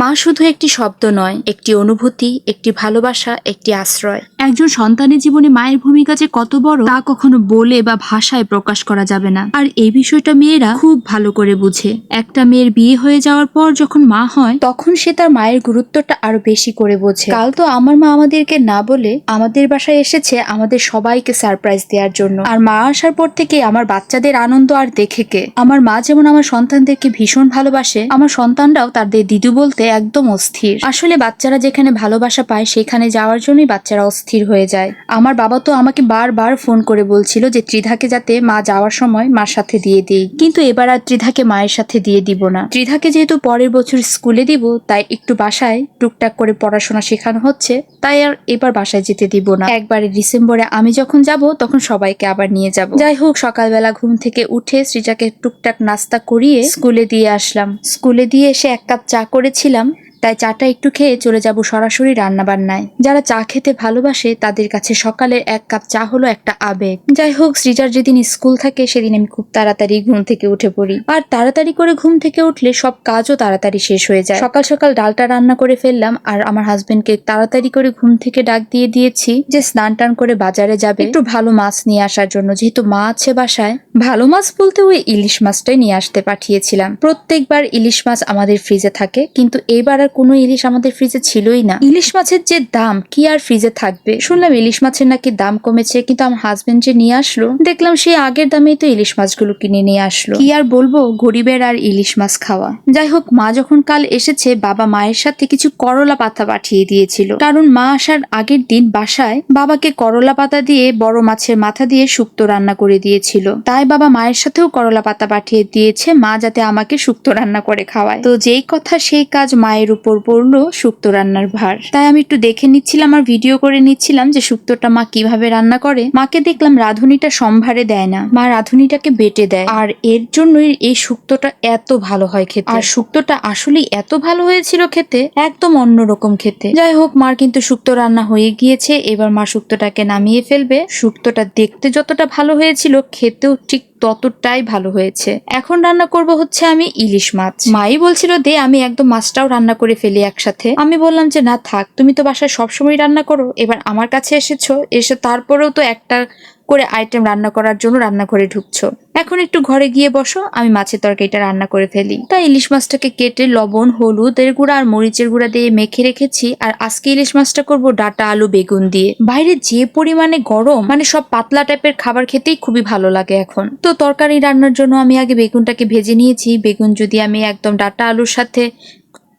মা শুধু একটি শব্দ নয়, একটি অনুভূতি, একটি ভালোবাসা, একটি আশ্রয়। একজন সন্তানের জীবনে মায়ের ভূমিকা যে কত বড়, তা কখনো বলে বা ভাষায় প্রকাশ করা যাবে না। আর এই বিষয়টা মেয়েরা খুব ভালো করে বুঝে। একটা মেয়ের বিয়ে হয়ে যাওয়ার পর যখন মা হয়, তখন সে তার মায়ের গুরুত্বটা আরও বেশি করে বোঝে। কাল তো আমার মা আমাদেরকে না বলে আমাদের বাসায় এসেছে আমাদের সবাইকে সারপ্রাইজ দেওয়ার জন্য। আর মা আসার পর থেকে আমার বাচ্চাদের আনন্দ আর দেখে কে। আমার মা যেমন আমার সন্তানদেরকে ভীষণ ভালোবাসে, আমার সন্তানরাও তাদের দিদু বলতে একদম অস্থির। আসলে বাচ্চারা যেখানে ভালোবাসা পায়, সেখানে যাওয়ার জন্যই বাচ্চারা অস্থির হয়ে যায়। আমার বাবা তো আমাকে বারবার ফোন করে বলছিল যে, ত্রিধাকে যাতে মা যাওয়ার সময় মার সাথে দিয়ে দিই। কিন্তু এবার আর ত্রিধাকে মায়ের সাথে দিয়ে দিব না। ত্রিধাকে যেহেতু পরের বছর স্কুলে দিব, তাই একটু বাসায় টুকটাক করে পড়াশোনা শেখানো হচ্ছে, তাই আর এবার বাসায় যেতে দিব না। একবারে ডিসেম্বরে আমি যখন যাব, তখন সবাইকে আবার নিয়ে যাব। যাই হোক, সকালবেলা ঘুম থেকে উঠে শ্রীজাকে টুকটাক নাস্তা করিয়ে স্কুলে দিয়ে আসলাম। স্কুলে দিয়ে এসে এক কাপ চা করেছিলাম। some তাই চাটা একটু খেয়ে চলে যাব সরাসরি রান্না বান্নায় যারা চা খেতে ভালোবাসে, তাদের কাছে সকালের এক কাপ চা হলো একটা আবেগ। যাই হোক, সৃজার যেদিন স্কুল থাকে, সেদিন আমি খুব তাড়াতাড়ি ঘুম থেকে উঠে পড়ি। আর তাড়াতাড়ি করে ঘুম থেকে উঠলে সব কাজও তাড়াতাড়ি শেষ হয়ে যায়। সকাল সকাল ডালটা রান্না করে ফেললাম, আর আমার হাজবেন্ডকে তাড়াতাড়ি করে ঘুম থেকে ডাক দিয়ে দিয়েছি যে স্নান টান করে বাজারে যাবে। একটু ভালো মাছ নিয়ে আসার জন্য, যেহেতু মা আছে বাসায়, ভালো মাছ বলতে ওই ইলিশ মাছটাই নিয়ে আসতে পাঠিয়েছিলাম। প্রত্যেকবার ইলিশ মাছ আমাদের ফ্রিজে থাকে, কিন্তু এবার আর কোনো ইলিশ আমাদের ফ্রিজে ছিলই না। ইলিশ মাছের যে দাম, কি আর ফ্রিজে থাকবে? শুনলাম ইলিশ মাছের নাকি দাম কমেছে, কিন্তু আমার হাজবেন্ড যে নিয়ে আসলো, দেখলাম সেই আগের দামেই তো ইলিশ মাছগুলো কিনে নিয়ে আসলো। কি আর বলব, গরিবের আর ইলিশ মাছ খাওয়া। যাই হোক, মা যখন কাল এসেছে, বাবা মায়ের সাথে কিছু করলা পাতা পাঠিয়ে দিয়েছিল। কারণ মা আসার আগের দিন বাসায় বাবাকে করলা পাতা দিয়ে বড় মাছের মাথা দিয়ে শুক্তো রান্না করে দিয়েছিল। তাই বাবা মায়ের সাথেও করলা পাতা পাঠিয়ে দিয়েছে, মা যাতে আমাকে শুক্তো রান্না করে খাওয়ায়। তো যেই কথা, সেই কাজ মায়ের পড়ল শুক্তো রান্নার ভার। তাই আমি একটু দেখে নিচ্ছিলাম আর ভিডিও করে নিচ্ছিলাম যে শুক্তোটা মা কীভাবে রান্না করে। মাকে দেখলাম রাঁধুনিটা সম্ভারে দেয় না। মা রাঁধুনিটাকে বেটে দেয়। আর এর জন্যই এই শুক্তোটা এত ভালো হয় খেতে। আর শুক্তোটা আসলেই এত ভালো হয়েছিল খেতে, একদম অন্যরকম খেতে। যাই হোক, মার কিন্তু শুক্তো রান্না হয়ে গিয়েছে। এবার মা শুক্তোটাকে নামিয়ে ফেলবে। শুক্তোটা দেখতে যতটা ভালো হয়েছিল, খেতেও ঠিক ততটাই ভালো হয়েছে। এখন রান্না করব হচ্ছে আমি ইলিশ মাছ। মাই বলছিল, দে, আমি একদম মাছটাও রান্না করে ফেলি একসাথে। আমি বললাম যে, না, থাক, তুমি তো বাসায় সবসময় রান্না করো। এবার আমার কাছে এসেছ, এসে তারপরেও তো একটা করে আইটেম রান্না করার জন্য রান্নাঘরে ঢুকছো। এখন একটু ঘরে গিয়ে বসো, আমি মাছের তরকারিটা রান্না করে ফেলি। তাই ইলিশ মাছটাকে কেটে লবণ হলুদের গুঁড়া আর মরিচের গুঁড়া দিয়ে মেখে রেখেছি, আর আজকে ইলিশ মাছটা করব ডাটা, আলু, বেগুন দিয়ে। বাইরে যে পরিমাণে গরম মানে সব পাতলা টাইপের খাবার খেতেই খুবই ভালো লাগে এখন। তো তরকারি রান্নার জন্য আমি আগে বেগুনটাকে ভেজে নিয়েছি। বেগুন যদি আমি একদম ডাটা, আলুর সাথে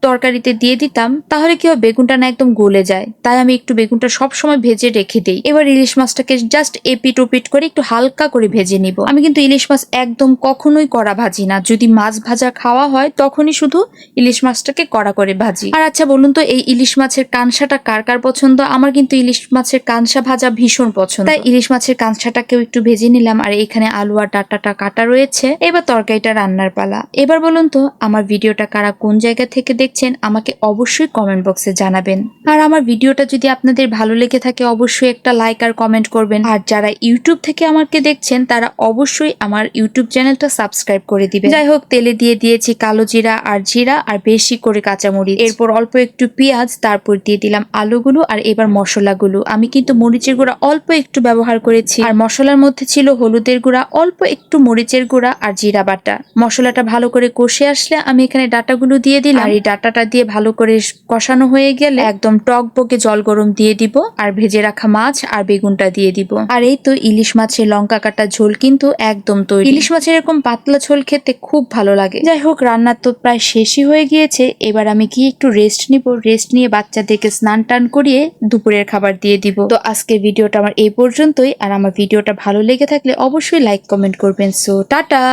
তরকারিতে দিয়ে দিতাম, তাহলে কি হয়, বেগুনটা না একদম গলে যায়। তাই আমি একটু বেগুনটা সব সময় ভেজে রেখে দিই। এবার ইলিশ মাছটাকে জাস্ট এপিট ওপিট করে একটু হালকা করে ভেজে নিব। আমি কিন্তু ইলিশ মাছ একদম কখনোই কড়া ভাজি না। যদি মাছ ভাজা খাওয়া হয়, তখনই শুধু ইলিশ মাছটাকে কড়া করে ভাজি। আর আচ্ছা বলুন তো, এই ইলিশ মাছের কানসাটা কার কার পছন্দ? আমার কিন্তু ইলিশ মাছের কানসা ভাজা ভীষণ পছন্দ। তাই ইলিশ মাছের কানসাটাকেও একটু ভেজে নিলাম। আর এখানে আলু আর ডাটাটা কাটা রয়েছে। এবার তরকারিটা রান্নার পালা। এবার বলুন তো, আমার ভিডিওটা কারা কোন জায়গা থেকে দেখছেন, আমাকে অবশ্যই কমেন্ট বক্সে জানাবেন। আর আমার ভিডিওটা যদি আপনাদের ভালো লেগে থাকে, অবশ্যই একটা লাইক আর কমেন্ট করবেন। আর যারা ইউটিউব থেকে আমাকে দেখছেন, তারা অবশ্যই আমার ইউটিউব চ্যানেলটা সাবস্ক্রাইব করে দিবেন। যাই হোক, তেলে দিয়ে দিয়েছি কালো জিরা আর জিরা, আর বেশি করে কাঁচামরিচ। এরপর অল্প একটু পেঁয়াজ, তারপর দিয়ে দিলাম আলুগুলো আর এবার মশলাগুলো। আমি কিন্তু মরিচের গুঁড়া অল্প একটু ব্যবহার করেছি। আর মশলার মধ্যে ছিল হলুদের গুঁড়া, অল্প একটু মরিচের গুঁড়া আর জিরা বাটা। মশলাটা ভালো করে কষে আসলে আমি এখানে ডাটাগুলো দিয়ে দিলাম। আর এই ডাটাটা দিয়ে ভালো করে কষানো হয়ে গেলে একদম টক বকে জল গরম দিয়ে দিব আর ভেজে রাখা মাছ আর বেগুনটা দিয়ে দিব। আর এই তো ইলিশ মাছের লঙ্কা কাটা ঝোল কিন্তু একদম তৈরি। ইলিশ মাছের এরকম পাতলা ঝোল খেতে খুব ভালো লাগে। যাই হোক, রান্না তো প্রায় শেষই হয়ে গিয়েছে। এবার আমি কি একটু রেস্ট নিব? রেস্ট নিয়ে বাচ্চাদেরকে স্নান টান করিয়ে দুপুরের খাবার দিয়ে দিব। তো আজকে ভিডিওটা আমার এই পর্যন্তই। আর আমার ভিডিওটা ভালো লেগে থাকলে অবশ্যই লাইক কমেন্ট করবেন। So tata!